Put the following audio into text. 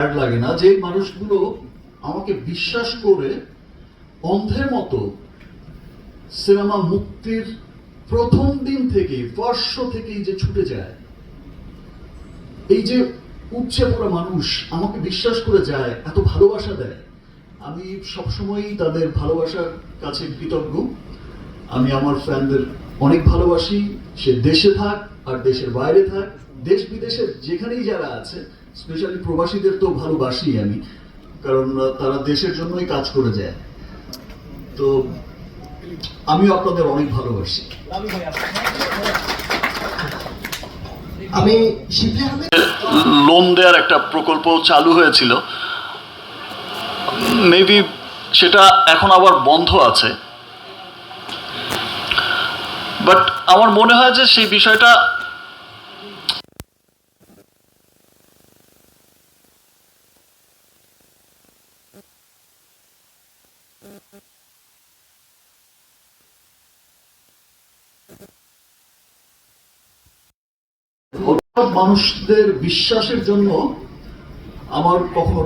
খারাপ লাগে না যে মানুষগুলো আমাকে বিশ্বাস করে অন্ধের মতো সিনেমা মুক্তির প্রথম দিন থেকে বর্ষ থেকেই যে ছুটে যায়, এই যে উপচে পড়া মানুষ আমাকে বিশ্বাস করে যায়, এত ভালোবাসা দেয়, আমি সবসময়ই তাদের ভালোবাসার কাছে কৃতজ্ঞ। আমি আমার ফ্যানদের অনেক ভালোবাসি। সে দেশে থাক আর দেশের বাইরে থাক দেশ বিদেশের যেখানেই যারা আছে স্পেশালি প্রবাসীদের তো ভালোবাসি আমি, কারণ তারা দেশের জন্যই কাজ করে যায়। তো আমিও আপনাদের অনেক ভালোবাসি। আমি লোন দেওয়ার একটা প্রকল্প চালু হয়েছিল। মেবি সেটা এখন আবার বন্ধ আছে। বাট আমার মনে হয় যে সেই বিষয়টা মানুষদের বিশ্বাসের জন্য আমার কখনো